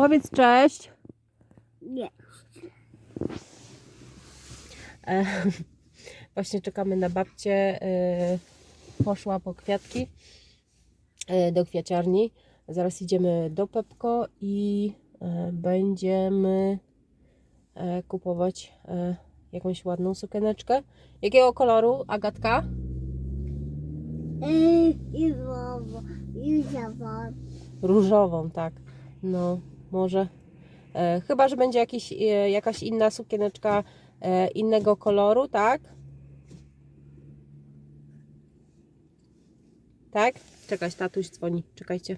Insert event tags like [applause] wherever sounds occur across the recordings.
Powiedz cześć. Nie. E, [laughs] właśnie czekamy na babcię. E, poszła po kwiatki e, do kwiaciarni. Zaraz idziemy do Pepko i e, będziemy e, kupować e, jakąś ładną sukieneczkę. Jakiego koloru, Agatka? I zawo. Różową, tak. No, może. E, chyba, że będzie jakiś, e, jakaś inna sukieneczka e, innego koloru, tak? Tak? Czekać, tatuś dzwoni. Czekajcie.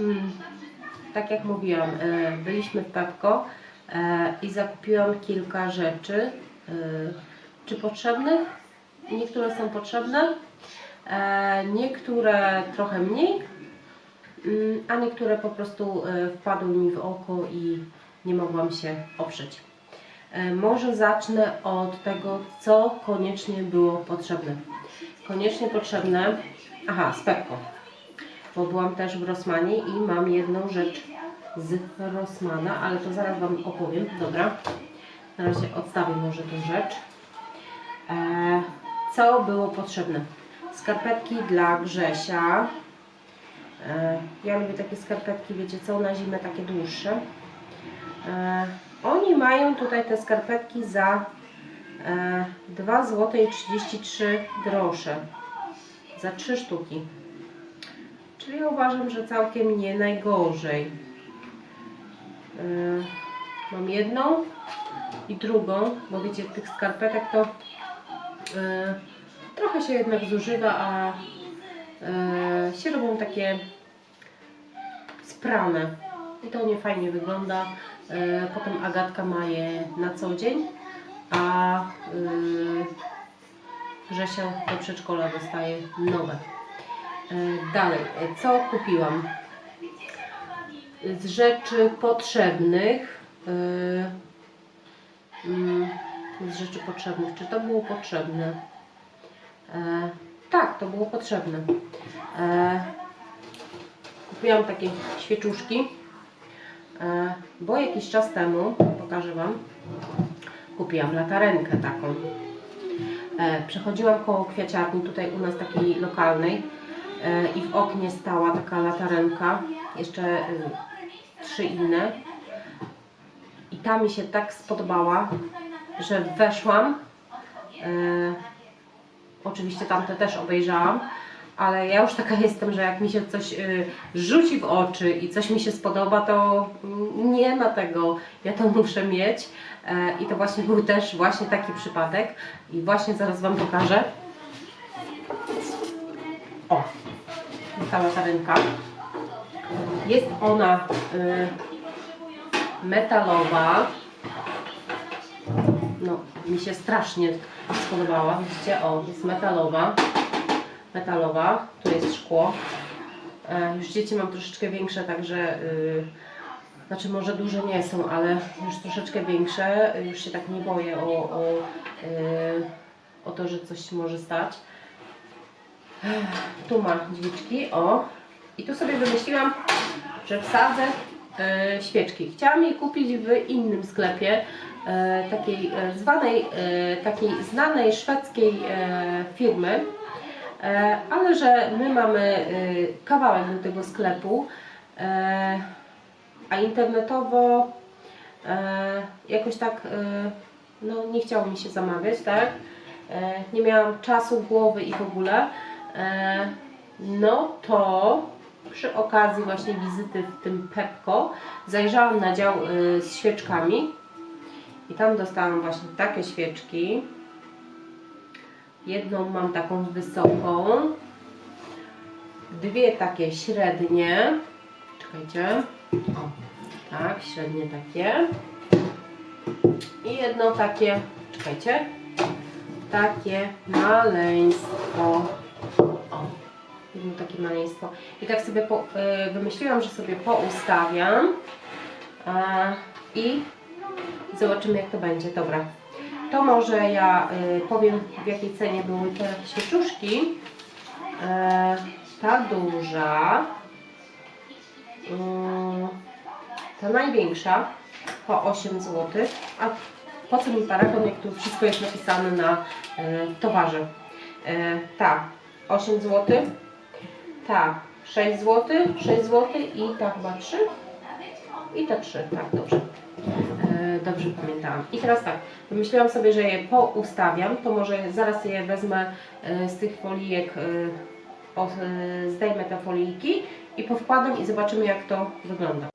Mm, tak jak mówiłam, e, byliśmy w Pepko i zakupiłam kilka rzeczy. e, Czy potrzebnych? Niektóre są potrzebne, e, niektóre trochę mniej, mm, a niektóre po prostu e, wpadły mi w oko i nie mogłam się oprzeć. E, Może zacznę od tego, co koniecznie było potrzebne. Koniecznie potrzebne, aha, z bo byłam też w Rossmanie i mam jedną rzecz z Rossmana, ale to zaraz Wam opowiem, dobra? Na razie odstawię może tą rzecz. E, co było potrzebne? Skarpetki dla Grzesia. E, ja lubię takie skarpetki, wiecie co, na zimę takie dłuższe. E, oni mają tutaj te skarpetki za e, 2 zł i 33 grosze. Za 3 sztuki. Czyli uważam, że całkiem nie najgorzej. Yy, mam jedną i drugą, bo wiecie, tych skarpetek to yy, trochę się jednak zużywa, a yy, się robią takie sprane. I to nie fajnie wygląda. Potem Agatka ma je na co dzień, a yy, Grzesia do przedszkola dostaje nowe. E, Dalej, e, co kupiłam? Z rzeczy potrzebnych. e, mm, Z rzeczy potrzebnych. Czy to było potrzebne? E, Tak, to było potrzebne. E, Kupiłam takie świeczuszki, e, bo jakiś czas temu, pokażę Wam, kupiłam latarenkę taką. Przechodziłam koło kwiaciarni, tutaj u nas takiej lokalnej i w oknie stała taka latarenka, jeszcze y, trzy inne. I ta mi się tak spodobała, że weszłam. E, oczywiście tamte też obejrzałam, ale ja już taka [laughs] jestem, że jak mi się coś y, rzuci w oczy i coś mi się spodoba, to nie ma tego. Ja to [laughs] muszę mieć. E, I to właśnie był też właśnie taki przypadek. I właśnie zaraz Wam pokażę. O, stała ta rynka. Jest ona y, metalowa. No, mi się strasznie spodobała. Widzicie, o, jest metalowa. Metalowa, tu jest szkło. E, już dzieci mam troszeczkę większe, także y, znaczy może duże nie są, ale już troszeczkę większe. Już się tak nie boję o, o, y, o to, że coś może stać. Tu ma drzwiczki, o. I tu sobie wymyśliłam, że wsadzę e, świeczki. Chciałam je kupić w innym sklepie, e, takiej e, zwanej, e, takiej znanej szwedzkiej e, firmy, e, ale że my mamy e, kawałek do tego sklepu, e, a internetowo e, jakoś tak e, no, nie chciało mi się zamawiać, tak? E, nie miałam czasu, głowy i w ogóle. E, no to przy okazji właśnie wizyty w tym Pepko zajrzałam na dział y, z świeczkami i tam dostałam właśnie takie świeczki. Jedną mam taką wysoką, dwie takie średnie. Czekajcie. O, tak, średnie takie. I jedno takie, czekajcie, takie maleństwo. O, jedno takie maleństwo. I tak sobie po, y, wymyśliłam, że sobie poustawiam e, i Zobaczymy jak to będzie. Dobra. To może ja y, powiem w jakiej cenie były te świeczuszki. Ta duża, mm, ta największa po 8 zł. A po co mi paragon, jak tu wszystko jest napisane na e, towarze? E, ta 8 zł, ta 6 zł, 6 zł i ta chyba 3 i te 3, tak dobrze. E, Dobrze pamiętałam. I teraz tak, myślałam sobie, że je poustawiam, to może zaraz je wezmę e, z tych folijek, e, o, e, zdejmę te folijki i powkładam i zobaczymy jak to wygląda.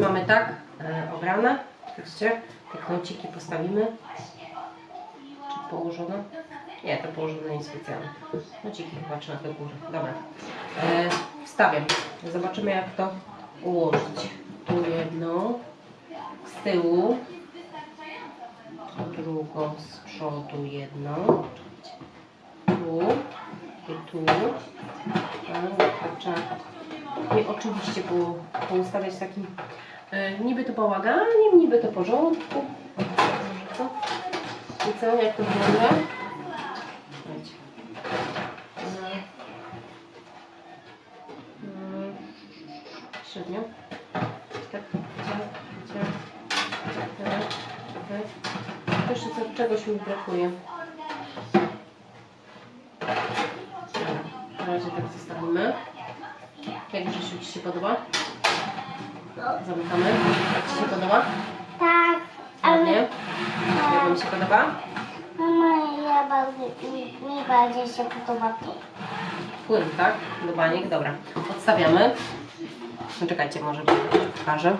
Mamy tak e, obrane. Widzicie? Te kąciki postawimy. Czy położone? Nie, to położone nie specjalnie. Kąciki chyba na tę górę. Dobra. E, wstawiam. Zobaczymy jak to ułożyć. Tu jedną. Z tyłu. Drugą z przodu jedną. Tu. I tu. Tak, trzeba i oczywiście było poustawiać takim e, niby to bałaganiem, niby to porządku. Co? I co, jak to wygląda? Średnio. Tak, tak, tak. Jeszcze czegoś mi brakuje. Na razie tak zostawimy. Jak Grzesiu Ci się podoba? Zamykamy. Jak Ci się podoba? Tak, Ładnie. Jak Wam się podoba? mama, ja bardziej, mi, mi bardziej się podoba tu. Płyn, tak? Do baniek. Dobra. Odstawiamy. No czekajcie, może pokażę.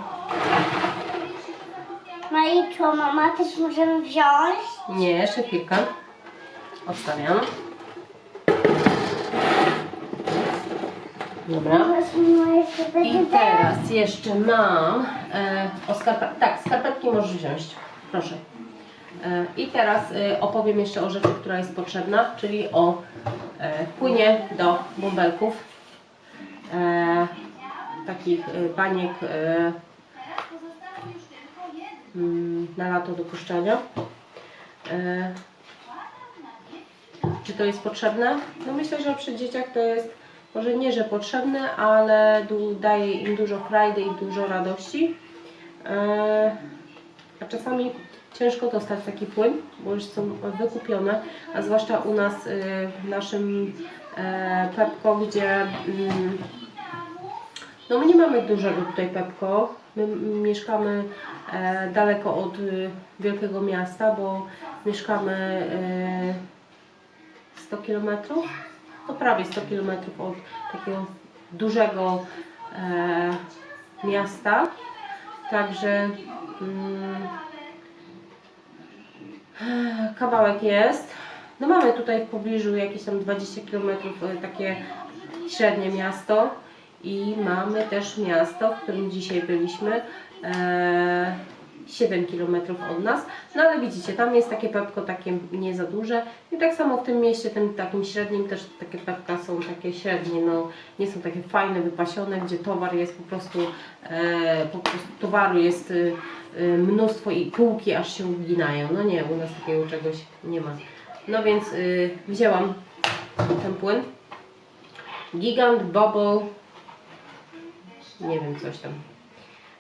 No i co, mama, też możemy wziąć? Nie, jeszcze chwilkę. Odstawiam. Dobra. I teraz jeszcze mam e, o. Tak, skarpetki możesz wziąć. Proszę. E, I teraz e, opowiem jeszcze o rzeczy, która jest potrzebna, czyli o e, płynie do bąbelków. E, takich e, baniek e, mm, na lato do puszczania. E, czy to jest potrzebne? No myślę, że przy dzieciach to jest może nie, że potrzebne, ale daje im dużo frajdy i dużo radości. E, a czasami ciężko dostać taki płyn, bo już są wykupione, a zwłaszcza u nas e, w naszym e, Pepko, gdzie mm, no my nie mamy dużego tutaj Pepko. My mieszkamy daleko od y, wielkiego miasta, bo mieszkamy e, 100 km, no prawie 100 km od takiego dużego e, miasta. Także mm, kawałek jest. No mamy tutaj w pobliżu jakieś tam 20 km takie średnie miasto i mamy też miasto, w którym dzisiaj byliśmy. E, 7 km od nas, no ale widzicie, tam jest takie pepko takie nie za duże. I tak samo w tym mieście, tym takim średnim też takie pepka są takie średnie, no nie są takie fajne, wypasione, gdzie towar jest po prostu, e, po prostu towaru jest e, e, mnóstwo i półki aż się uginają, no nie, u nas takiego czegoś nie ma. No więc e, wzięłam ten płyn, Gigant Bubble, nie wiem, coś tam.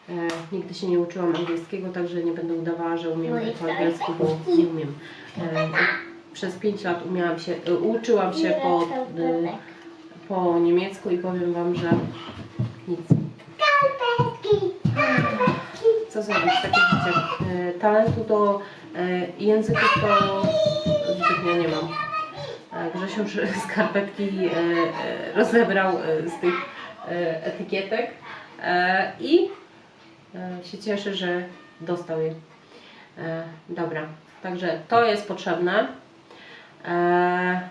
E, nigdy się nie uczyłam angielskiego, także nie będę udawała, że umiem Moje po angielsku, bo nie umiem. E, przez 5 lat umiałam się, e, uczyłam się po, e, po niemiecku i powiem Wam, że nic. Co zrobić? Takie życie. E, talentu do e, języków to zbytnio nie mam. E, Grzesiu już skarpetki e, e, rozebrał e, z tych e, etykietek e, i się cieszy, że dostał je. E, Dobra, także to jest potrzebne. E,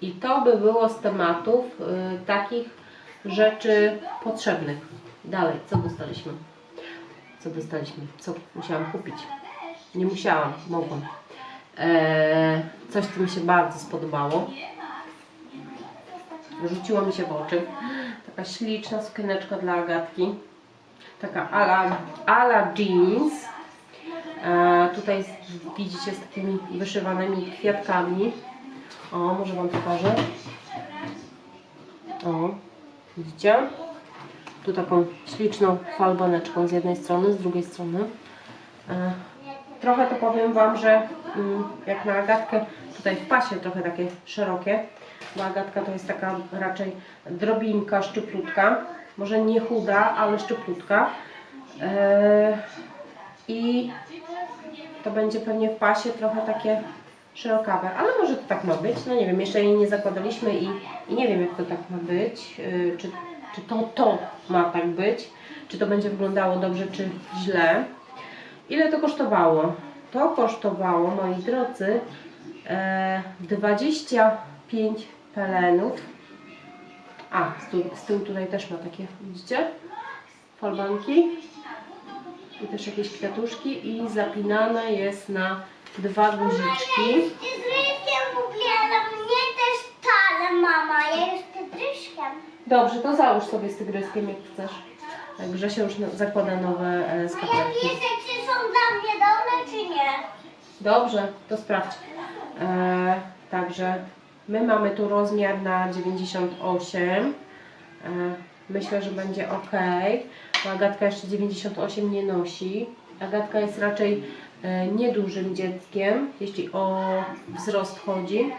I to by było z tematów e, takich rzeczy potrzebnych. Dalej, co dostaliśmy? Co dostaliśmy? Co musiałam kupić? Nie musiałam, mogłam. Coś, co mi się bardzo spodobało. Rzuciło mi się w oczy. Taka śliczna sukieneczka dla Agatki. Taka ala, ala jeans. Eee, tutaj widzicie z takimi wyszywanymi kwiatkami. O, może Wam pokażę. O, widzicie? Tu taką śliczną falbaneczką z jednej strony, z drugiej strony. E, Trochę to powiem Wam, że mm, jak na Agatkę, tutaj w pasie trochę takie szerokie, bo Agatka to jest taka raczej drobinka, szczyplutka, może nie chuda, ale szczyplutka. E, I to będzie pewnie w pasie trochę takie szerokawe, ale może to tak ma być, no nie wiem, jeszcze jej nie zakładaliśmy i, i nie wiem jak to tak ma być, yy, czy, czy to to ma tak być, czy to będzie wyglądało dobrze, czy źle. Ile to kosztowało? To kosztowało, moi drodzy, e, 25 pelenów. A, z tyłu, z tyłu tutaj też ma takie, widzicie? Folbanki. I też jakieś kwiatuszki i zapinane jest na dwa guziczki. Mama. Ja jestem ryskiem. Dobrze, to załóż sobie z tygryskiem jak chcesz. Tak, Grzesia już zakłada nowe e, A ja skarpetki. wiecie, czy są dla mnie dobre, czy nie? Dobrze, to sprawdź. E, także my mamy tu rozmiar na 98. E, myślę, że będzie ok. Bo Agatka jeszcze 98 nie nosi. Agatka jest raczej e, niedużym dzieckiem, jeśli o wzrost chodzi.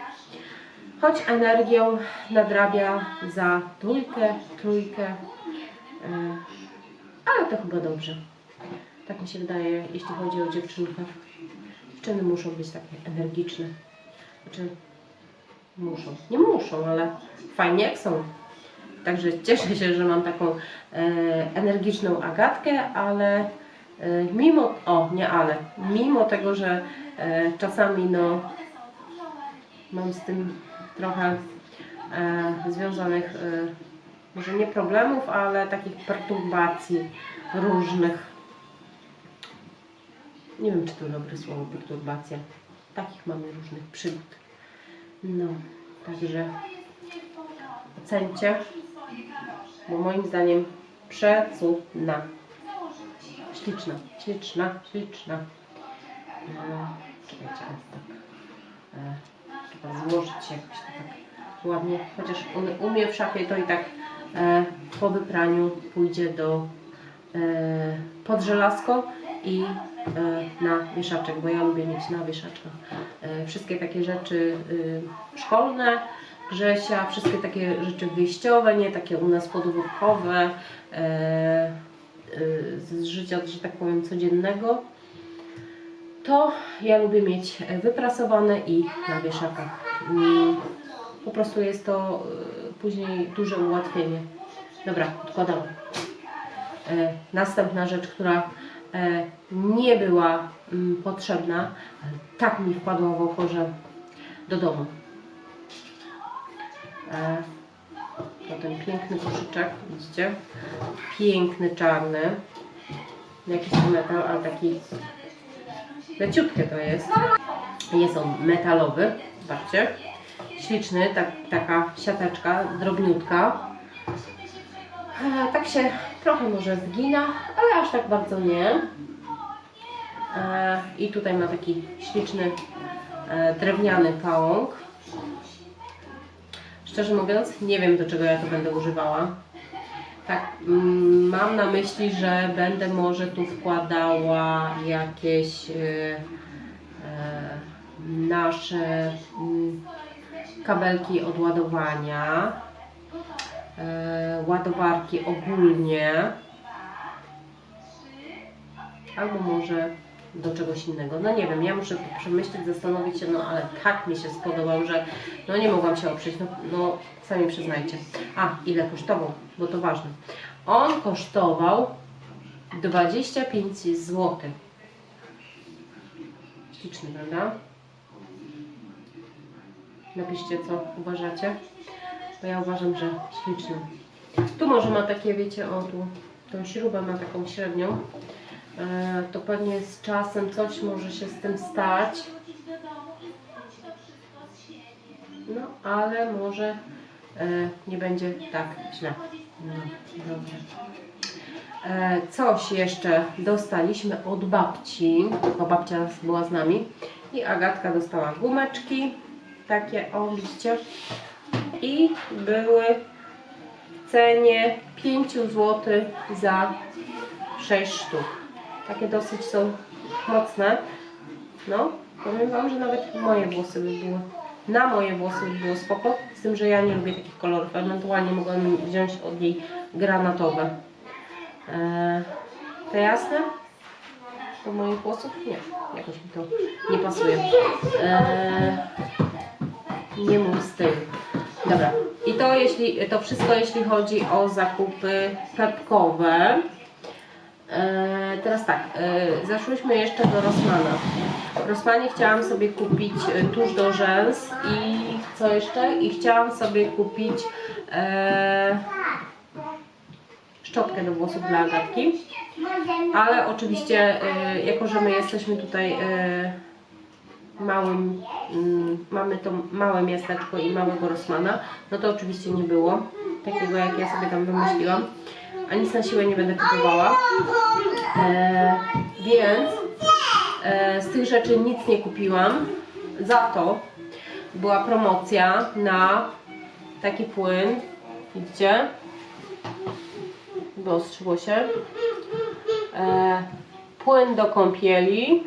Choć energią nadrabia za dwójkę, trójkę. E, ale to chyba dobrze. Tak mi się wydaje, jeśli chodzi o dziewczynkę. Dziewczyny muszą być takie energiczne. Znaczy, muszą. Nie muszą, ale fajnie jak są. Także cieszę się, że mam taką e, energiczną Agatkę, ale e, mimo, o nie ale, mimo tego, że e, czasami no mam z tym trochę e, związanych e, może nie problemów, ale takich perturbacji różnych. Nie wiem, czy to dobre słowo, perturbacja. Takich mamy różnych przygód. No, także ocencie, bo moim zdaniem przecudna. Śliczna, śliczna, śliczna. No, czekajcie, tak. Trzeba złożyć jakoś tak ładnie. Chociaż on umie w szafie, to i tak e, po wypraniu pójdzie do e, pod żelazko i na wieszaczek, bo ja lubię mieć na wieszaczkach e, wszystkie takie rzeczy y, szkolne, Grzesia, wszystkie takie rzeczy wyjściowe, nie takie u nas podwórkowe, e, z życia, że tak powiem, codziennego. To ja lubię mieć wyprasowane i na wieszakach. Mm, Po prostu jest to y, później duże ułatwienie. Dobra, odkładam. E, Następna rzecz, która e, nie była mm, potrzebna, tak mi wpadła w oko, że do domu. E, Potem piękny koszyczek, widzicie? Piękny, czarny. Jakiś metal, ale taki leciutkie to jest. Jest on metalowy, zobaczcie. Śliczny, tak, taka siateczka, drobniutka. E, Tak się trochę może zgina, ale aż tak bardzo nie. E, I tutaj ma taki śliczny e, drewniany pałąk. Szczerze mówiąc, nie wiem do czego ja to będę używała. Tak, mm, mam na myśli, że będę może tu wkładała jakieś e, nasze mm, kabelki od ładowania, e, ładowarki ogólnie, albo może do czegoś innego. No nie wiem, ja muszę przemyśleć, zastanowić się, no ale tak mi się spodobał, że no nie mogłam się oprzeć, no, no sami przyznajcie. A, ile kosztował, bo to ważne. On kosztował 25 zł. Śliczny, prawda? Napiszcie, co uważacie. Bo ja uważam, że śliczny. Tu może ma takie, wiecie, o tu, tą śrubę ma taką średnią. E, to pewnie z czasem coś może się z tym stać. No, ale może e, nie będzie tak źle. No, dobrze. E, Coś jeszcze dostaliśmy od babci, bo babcia była z nami i Agatka dostała gumeczki, takie o widzicie i były cenie 5 zł za 6 sztuk. Takie dosyć są mocne. No, powiem Wam, że nawet moje włosy by były, na moje włosy by było spoko, z tym, że ja nie lubię takich kolorów, ewentualnie mogłabym wziąć od niej granatowe. Eee, to jasne? Do moich włosów? Nie, jakoś mi to nie pasuje. Eee, nie mój styl. Dobra. I to, jeśli, to wszystko jeśli chodzi o zakupy pepkowe. Eee, teraz tak, eee, zaszłyśmy jeszcze do Rossmana. W Rossmanie chciałam sobie kupić e, tusz do rzęs i co jeszcze? I chciałam sobie kupić eee, szczotkę do włosów dla Agatki. Ale oczywiście, e, jako że my jesteśmy tutaj e, małym, mm, mamy to małe miasteczko i małego Rosmana, no to oczywiście nie było takiego, jak ja sobie tam wymyśliłam. A nic na siłę nie będę kupowała. E, więc e, z tych rzeczy nic nie kupiłam. Za to była promocja na taki płyn. Widzicie? Wyostrzyło się. E, płyn do kąpieli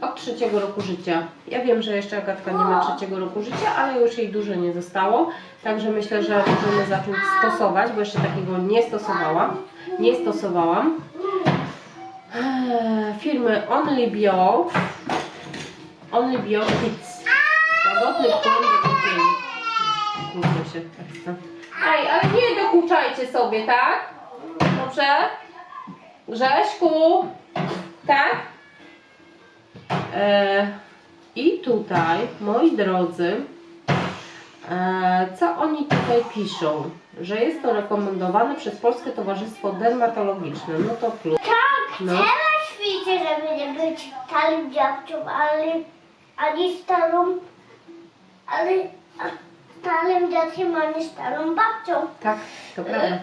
od trzeciego roku życia. Ja wiem, że jeszcze Agatka nie ma trzeciego roku życia, ale już jej dużo nie zostało. Także myślę, że możemy zacząć stosować, bo jeszcze takiego nie stosowałam. Nie stosowałam. E, firmy Only Bio. Only Bio Kids. Łagodny płyn do. Kurczę się, tak chcę. Ej, ale nie dokuczajcie sobie, tak? Dobrze? Grześku, tak? E, I tutaj, moi drodzy, e, co oni tutaj piszą? Że jest to rekomendowane przez Polskie Towarzystwo Dermatologiczne. No to plus. Tak, No. teraz ćwiczę, żeby nie być starym dziadcią, ale ani starą, ale starym dziadkiem, ani starą babcią. Tak, to prawda.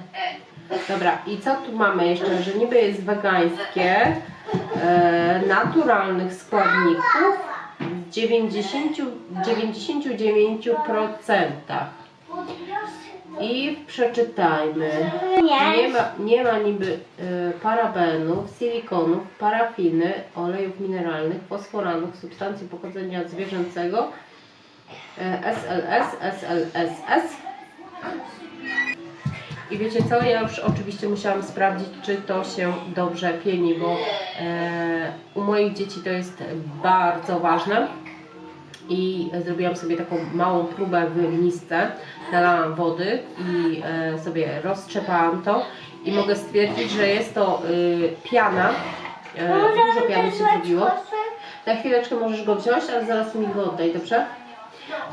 Dobra, i co tu mamy jeszcze? Że niby jest wegańskie, naturalnych składników w 90, 99%. I przeczytajmy. Nie. Nie ma, nie ma niby e, parabenów, silikonów, parafiny, olejów mineralnych, fosforanów, substancji pochodzenia zwierzęcego, e, SLS, SLSS. I wiecie co, ja już oczywiście musiałam sprawdzić, czy to się dobrze pieni, bo e, u moich dzieci to jest bardzo ważne. I zrobiłam sobie taką małą próbę w misce, nalałam wody i e, sobie roztrzepałam to i mogę stwierdzić, że jest to y, piana, e, dużo piany się zrobiło. Na chwileczkę możesz go wziąć, ale zaraz mi go oddaj, dobrze?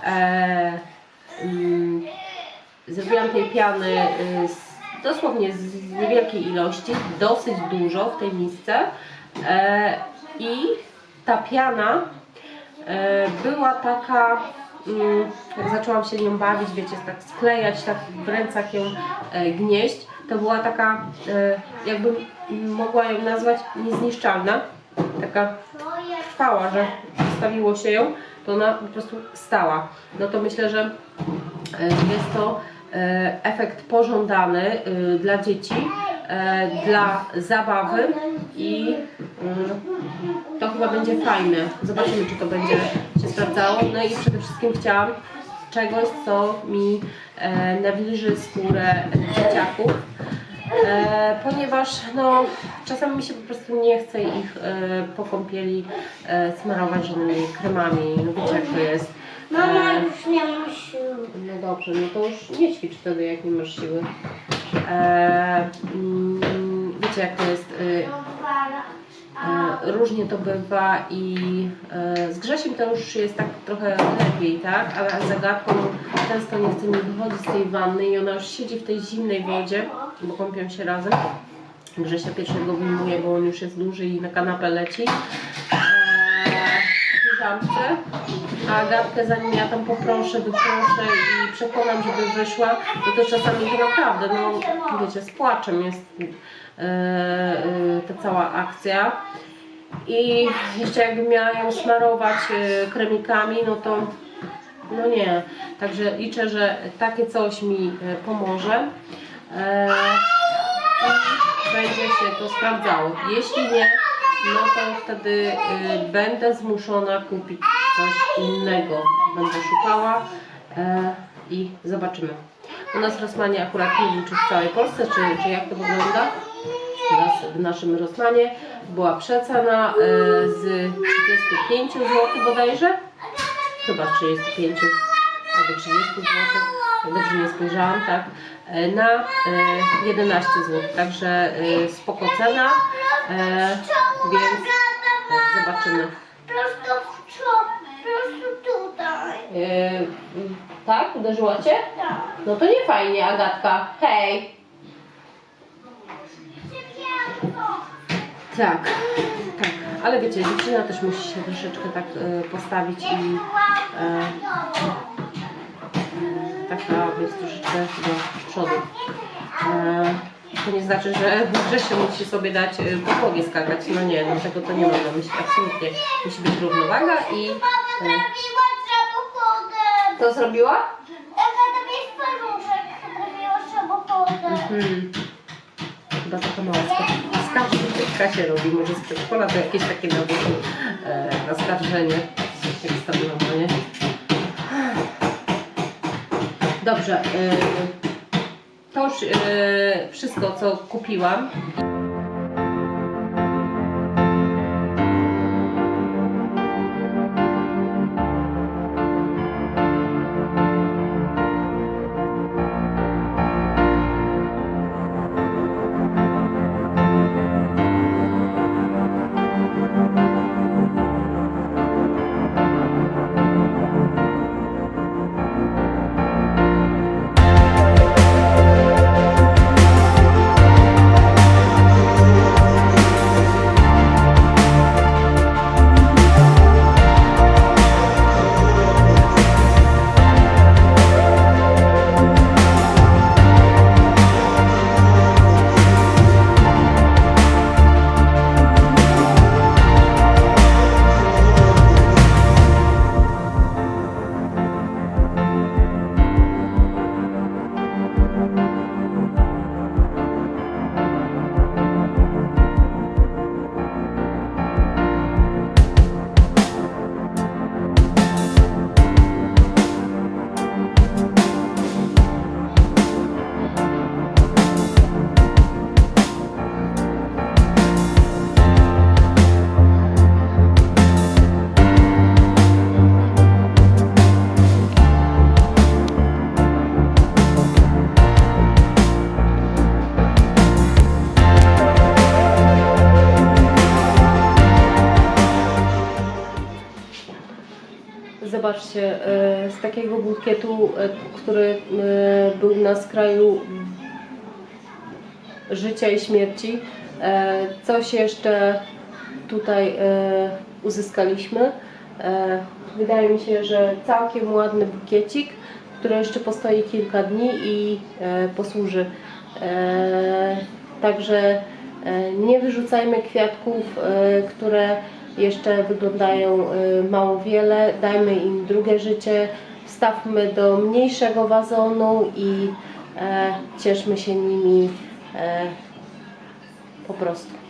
E, mm, zrobiłam tej piany y, z, dosłownie z niewielkiej ilości, dosyć dużo w tej misce. E, I ta piana e, była taka, mm, jak zaczęłam się nią bawić, wiecie, tak sklejać, tak w rękach ją e, gnieść, to była taka, e, jakbym mogła ją nazwać niezniszczalna. Taka trwała, że wstawiło się ją, to ona po prostu stała. No to myślę, że e, jest to efekt pożądany e, dla dzieci, e, dla zabawy i mm, to chyba będzie fajne. Zobaczymy, czy to będzie się sprawdzało. No i przede wszystkim chciałam czegoś, co mi e, nawilży skórę dzieciaków. e, ponieważ no, czasami mi się po prostu nie chce ich e, po kąpieli e, smarować żadnymi kremami. No wiecie jak to jest. Mama E, już nie ma sił. no dobrze, no to już nie ćwicz wtedy jak nie masz siły. E, mm, wiecie jak to jest. E, E, Różnie to bywa i e, z Grzesiem to już jest tak trochę lepiej, tak? Ale z zagadką często nie chce mi wychodzić z tej wanny i ona już siedzi w tej zimnej wodzie, bo kąpią się razem. Grzesia pierwszego wyjmuje, bo on już jest duży i na kanapę leci. E, w piżamce. A Agatkę zanim ja tam poproszę, wyproszę i przekonam, żeby wyszła, no to czasami to naprawdę, no wiecie, z płaczem jest e, e, ta cała akcja. I jeszcze jakby miała ją smarować e, kremikami, no to no nie. Także liczę, że takie coś mi e, pomoże. I będzie się to sprawdzało. Jeśli nie, no to wtedy y, będę zmuszona kupić coś innego. Będę szukała e, i zobaczymy. U nas Rosmanie akurat nie wiem, czy w całej Polsce, czy, czy jak to wygląda. Nas w naszym Rosmanie była przecena e, z 35 zł bodajże. Chyba 35 albo 30 zł. Dobrze nie spojrzałam, tak? E, Na e, 11 zł. Także spoko cena. Więc e, zobaczymy. Prosto w prosto tutaj. M, tak? Uderzyła Cię? Tak. No to nie fajnie, Agatka. Hej! Tak, tak. Ale wiecie, dziewczyna też musi się troszeczkę tak e, postawić i e, taka być troszeczkę do przodu. E, to nie znaczy, że Grzesiu musi sobie dać e, po głowie skakać. No nie, no tego to nie mam na myśli. Absolutnie musi być równowaga i... E, Zrobiła samochodem. co zrobiła? Jaka to jest paluszek, zrobiła samochodem. Hmm. Chyba taka mała ska- skarżytka się robi. Może z przedszkola to jakieś takie nauki e, naskarżenie. Jak stanowa, nie? Dobrze. E, e, wszystko, co kupiłam. Zobaczcie, z takiego bukietu, e, który e, był na skraju życia i śmierci, e, coś jeszcze tutaj uzyskaliśmy. Wydaje mi się, że całkiem ładny bukiecik, który jeszcze postoi kilka dni i posłuży. Także nie wyrzucajmy kwiatków, które jeszcze wyglądają e, mało wiele. Dajmy im drugie życie, wstawmy do mniejszego wazonu i e, cieszmy się nimi e, po prostu.